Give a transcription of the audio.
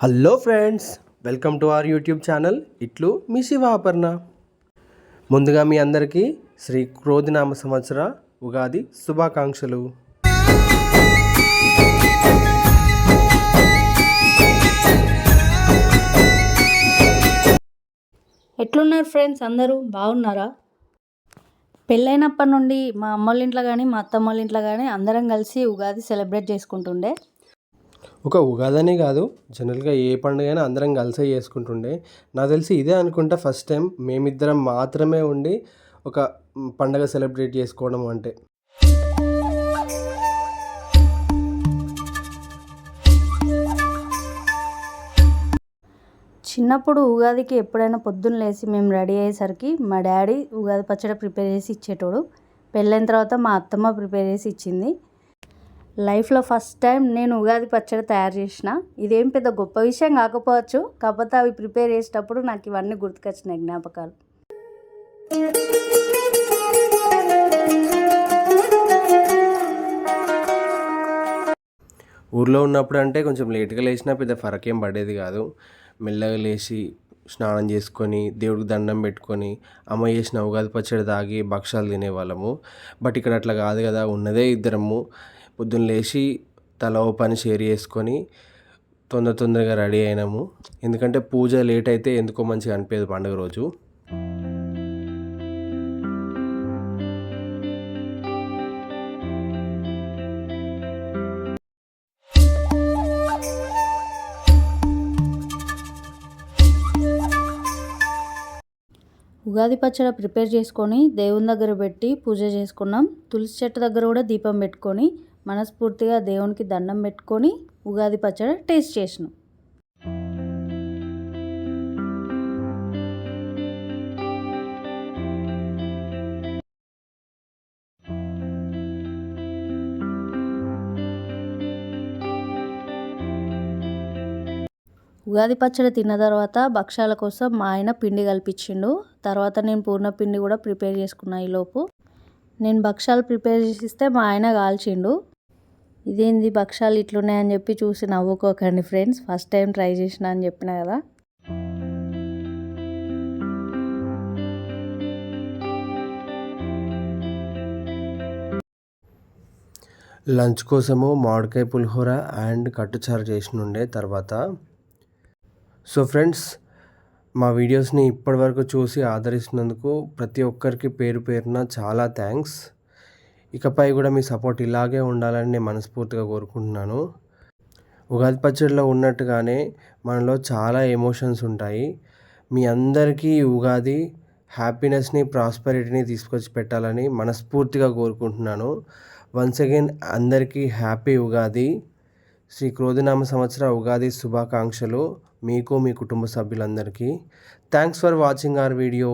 Hello friends welcome to our YouTube channel ఇట్లు మీ శివాపర్ణ ముందుగా మీ అందరికీ శ్రీ క్రోధినామ సంవత్సర ఉగాది శుభాకాంక్షలు. ఎట్లున్నారు ఫ్రెండ్స్ అందరూ? బాగున్నారా? పెళ్ళైనప్పటి నుండి మా అమ్మోళ్ళ ఇంట్లో కానీ మా అత్తమ్మ వాళ్ళ ఇంట్లో కానీ అందరం కలిసి ఉగాది సెలబ్రేట్ చేసుకుంటుండే. ఒక ఉగాదనే కాదు జనరల్గా ఏ పండుగ అయినా అందరం కలిసే చేసుకుంటుండే. నాకు తెలిసి ఇదే అనుకుంటా ఫస్ట్ టైం మేమిద్దరం మాత్రమే ఉండి ఒక పండగ సెలబ్రేట్ చేసుకోవడం అంటే. చిన్నప్పుడు ఉగాదికి ఎప్పుడైనా పొద్దున్న లేచి మేము రెడీ అయ్యేసరికి మా డాడీ ఉగాది పచ్చడి ప్రిపేర్ చేసి ఇచ్చేటోడు. పెళ్ళైన తర్వాత మా అత్తమ్మ ప్రిపేర్ చేసి ఇచ్చింది. లైఫ్లో ఫస్ట్ టైం నేను ఉగాది పచ్చడి తయారు చేసిన. ఇదేం పెద్ద గొప్ప విషయం కాకపోవచ్చు. కాకపోతే అవి ప్రిపేర్ చేసేటప్పుడు నాకు ఇవన్నీ గుర్తుకొచ్చినాయి జ్ఞాపకాలు. ఊర్లో ఉన్నప్పుడు అంటే కొంచెం లేట్గా లేచినా పెద్ద ఫరక్ ఏం పడేది కాదు. మెల్లగా లేచి స్నానం చేసుకొని దేవుడికి దండం పెట్టుకొని అమ్మ చేసిన ఉగాది పచ్చడి తాగి భక్షాలు తినేవాళ్ళము. బట్ ఇక్కడ అట్లా కాదు కదా ఉన్నదే ఇద్దరము. పొద్దున్న లేచి తల ఓ పని షేర్ చేసుకొని తొందర తొందరగా రెడీ అయినాము. ఎందుకంటే పూజ లేట్ అయితే ఎందుకో మంచిగా అనిపేది పండుగ రోజు. ఉగాది పచ్చడి ప్రిపేర్ చేసుకొని దేవుని దగ్గర పెట్టి పూజ చేసుకున్నాం. తులసి చెట్టు దగ్గర కూడా దీపం పెట్టుకొని మనస్ఫూర్తిగా దేవునికి దండం పెట్టుకొని ఉగాది పచ్చడి టేస్ట్ చేసినాం. ఉగాది పచ్చడి తిన్న తర్వాత భక్షాల కోసం మా ఆయన పిండి కల్పించిండు. తర్వాత నేను పూర్ణ పిండి కూడా ప్రిపేర్ చేసుకున్నా ఈలోపు నేను భక్షాలు ప్రిపేర్ చేసిస్తే మా ఆయన కాల్చిండు. ఇదేంది భక్షాలు ఇట్లున్నాయని చెప్పి చూసి నవ్వుకోకండి ఫ్రెండ్స్. ఫస్ట్ టైం ట్రై చేసిన అని చెప్పిన కదా. లంచ్ కోసము మామిడికాయ పులిహోర అండ్ కట్టుచారు చేసినుండే తర్వాత. సో ఫ్రెండ్స్ మా వీడియోస్ని ఇప్పటివరకు చూసి ఆదరిస్తున్నందుకు ప్రతి ఒక్కరికి పేరు పేరున చాలా థ్యాంక్స్ ఇకపై కూడా మీ సపోర్ట్ ఇలాగే ఉండాలని నేను మనస్ఫూర్తిగా కోరుకుంటున్నాను. ఉగాది పచ్చడిలో ఉన్నట్టుగానే మనలో చాలా ఎమోషన్స్ ఉంటాయి. మీ అందరికీ ఈ ఉగాది హ్యాపీనెస్ని ప్రాస్పరిటీని తీసుకొచ్చి పెట్టాలని మనస్ఫూర్తిగా కోరుకుంటున్నాను. వన్స్ అగైన్ అందరికీ హ్యాపీ ఉగాది. శ్రీ క్రోధినామ సంవత్సర ఉగాది శుభాకాంక్షలు మీకు మీ కుటుంబ సభ్యులందరికీ. Thanks for watching our video.